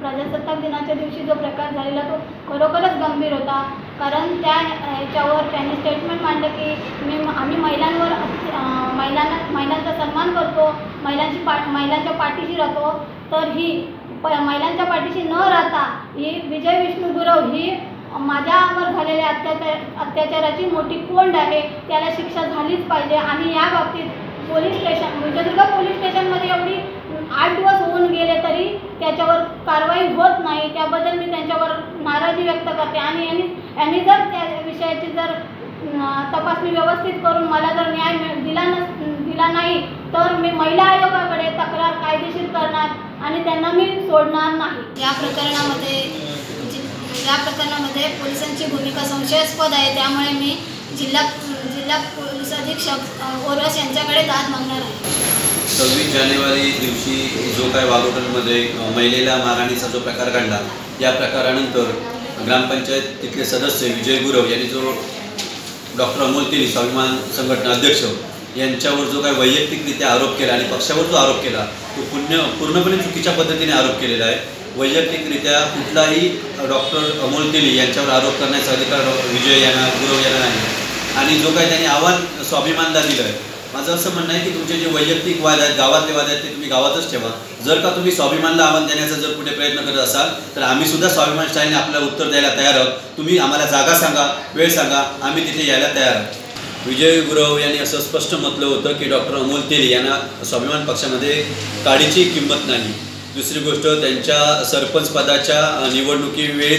प्रजासत्ताक दिनाच्या दिवशी जो प्रकार झालेला तो खरोखरच गंभीर होता. कारण त्या ह्याच्यावर त्यांनी स्टेटमेंट मांडलं की मी आम्ही महिलांवर महिलांना महिलांचा सन्मान करतो महिलांची पा महिलांच्या पाठीशी राहतो. तर ही प महिलांच्या पाठीशी न राहता ही विजय विष्णू गुरव ही माझ्यावर झालेल्या अत्याचार अत्याचाराची मोठी कोंड आहे. त्याला शिक्षा झालीच पाहिजे. आणि या बाबतीत पोलीस स्टेशन विजयदुर्ग पोलीस स्टेशनमध्ये एवढी आठ दिवस होऊन गेले तरी त्याच्यावर कारवाई होत नाही त्याबद्दल मी त्यांच्यावर नाराजी व्यक्त करते. आणि यांनी यांनी जर त्या विषयाची जर तपासणी व्यवस्थित करून मला जर न्याय मिळ- दिला नस दिला नाही तर मी महिला आयोगाकडे तक्रार कायदेशीर करणार आणि त्यांना मी सोडणार नाही. या प्रकरणामध्ये जि- या प्रकरणामध्ये पोलिसांची भूमिका संशयास्पद आहे. त्यामुळे मी जिल्हा जिल्हा पोलीस अधीक्षक ओरस यांच्याकडे दाद मागणार आहे. सव्वीस जानेवारी दिवशी जो काय वाघोटनमध्ये महिलेला मारहाणीचा जो प्रकार घडला या प्रकारानंतर ग्रामपंचायत तिथले सदस्य विजय गुरव यांनी जो डॉक्टर अमोल तेली स्वाभिमान संघटना अध्यक्ष यांच्यावर जो काय वैयक्तिकरित्या आरोप केला आणि पक्षावर जो आरोप केला तो पुण्य पूर्णपणे चुकीच्या पद्धतीने आरोप केलेला आहे. वैयक्तिकरित्या कुठलाही डॉक्टर अमोल तेली यांच्यावर आरोप करण्याचा अधिकार विजय यांना गुरव यांना नाही. आणि जो काही त्यांनी आव्हान स्वाभिमानला दिलं आहे माझं असं म्हणणं आहे की तुमचे जे वैयक्तिक वाद आहेत गावातले वाद आहेत ते तुम्ही गावातच ठेवा. जर का तुम्ही स्वाभिमानला आव्हान देण्याचा जर कुठे प्रयत्न करत असाल तर आम्ही सुद्धा स्वाभिमान स्टाईलने आपल्याला उत्तर द्यायला तयार आहोत. तुम्ही आम्हाला जागा सांगा वेळ सांगा आम्ही तिथे यायला तयार आहोत. विजय गुरव यांनी असं स्पष्ट म्हटलं होतं की डॉक्टर अमोल तेली यांना स्वाभिमान पक्षामध्ये काडीची किंमत नाही. दुसरी गोष्ट त्यांच्या सरपंच पदाच्या अ,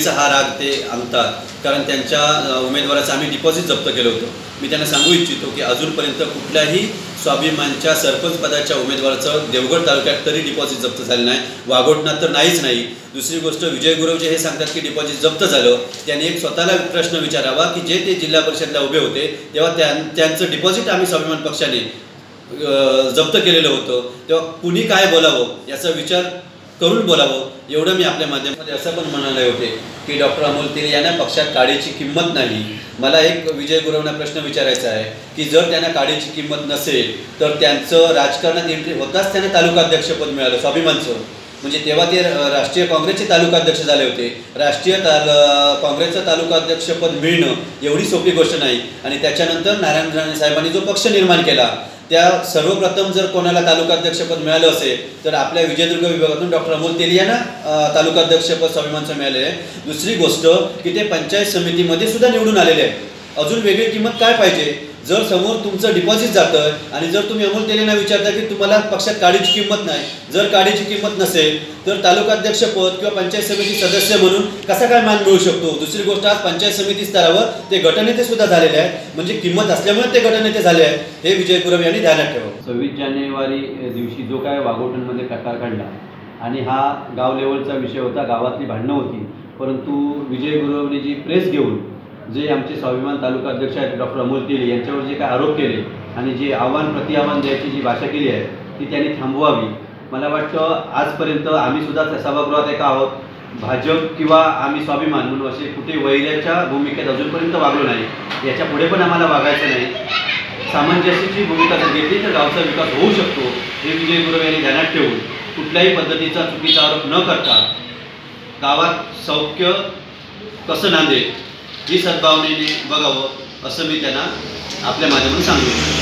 हा राग ते आणतात. कारण त्यांच्या उमेदवाराचं आम्ही डिपॉझिट जप्त केलं होतं. मी त्यांना सांगू इच्छितो की अजूनपर्यंत कुठल्याही स्वाभिमानच्या सरपंच पदाच्या उमेदवाराचं देवगड तालुक्यात तरी डिपॉझिट जप्त झालं नाही. वाघोटणात तर नाहीच नाही. दुसरी गोष्ट विजय गुरुजी हे सांगतात की डिपॉझिट जप्त झालं. त्यांनी एक स्वतःला प्रश्न विचारावा की जे ते जिल्हा परिषदला उभे होते तेव्हा त्यां त्यांचं डिपॉझिट आम्ही स्वाभिमान पक्षाने जप्त केलेलं होतं. तेव्हा कुणी काय बोलावं याचा विचार करून बोलावं एवढं मी आपल्या माध्यमामध्ये असं पण म्हणाले होते की डॉक्टर अमोल तेली यांना पक्षात काडीची किंमत नाही. मला एक विजय गुरवना प्रश्न विचारायचा आहे की जर त्यांना काडीची किंमत नसेल तर त्यांचं राजकारणात एंट्री होताच त्यांना तालुका अध्यक्षपद मिळालं स्वाभिमानचं. म्हणजे तेव्हा ते राष्ट्रीय काँग्रेसचे तालुका अध्यक्ष झाले होते. राष्ट्रीय ताल काँग्रेसचं तालुकाध्यक्षपद मिळणं एवढी सोपी गोष्ट नाही. आणि त्याच्यानंतर नारायण राणे साहेबांनी जो पक्ष निर्माण केला त्या सर्वप्रथम जर कोणाला तालुकाध्यक्षपद मिळालं असेल तर आपल्या विजयदुर्ग विभागातून डॉक्टर अमोल तेली यांना तालुकाध्यक्षपद स्वाभिमानचं मिळालेलं आहे. दुसरी गोष्ट की ते पंचायत समितीमध्ये सुद्धा निवडून आलेले आहे अजून वेगळी किंमत काय पाहिजे? जर समोर तुमचं डिपॉझिट जातं आणि जर तुम्ही अमोल तेलींना विचारता की तुम्हाला पक्षात काडीची किंमत नाही जर काडीची किंमत नसेल तर तालुकाध्यक्षपद किंवा पंचायत समिती सदस्य म्हणून कसा काय मान मिळू शकतो? दुसरी गोष्ट आज पंचायत समिती स्तरावर ते गटनेते सुद्धा झालेले आहेत. म्हणजे किंमत असल्यामुळे ते गटनेते झाले आहेत. हे विजय गुरव यांनी ध्यानात ठेवावं सव्वीस जानेवारी दिवशी जो काय वाघोटनमध्ये प्रकार घडला आणि हा गाव लेवलचा विषय होता गावातली भांडणं होती परंतु विजय गुरुवने जी प्रेस घेऊन जे आमचे स्वाभिमान तालुका अध्यक्ष आहेत डॉक्टर अमोल तेले यांच्यावर जे काय आरोप केले आणि जे आव्हान प्रतिआव्हान द्यायची जी भाषा केली आहे ती त्यांनी थांबवावी. मला वाटतं आजपर्यंत आम्ही सुद्धा सभागृहात एका आहोत. भाजप किंवा आम्ही स्वाभिमान म्हणून असे कुठे वैर्याच्या भूमिकेत अजूनपर्यंत वागलो नाही. याच्यापुढे पण आम्हाला वागायचं नाही. सामंजस्याची भूमिका जर घेतली तर गावचा विकास होऊ शकतो हे विजय गुरव यांनी ध्यानात ठेवून. कुठल्याही पद्धतीचा चुकीचा आरोप न करता गावात सौख्य कसं नांदेल ही सद्भावनेने बघावं असं मी त्यांना आपल्या माध्यमातून सांगतो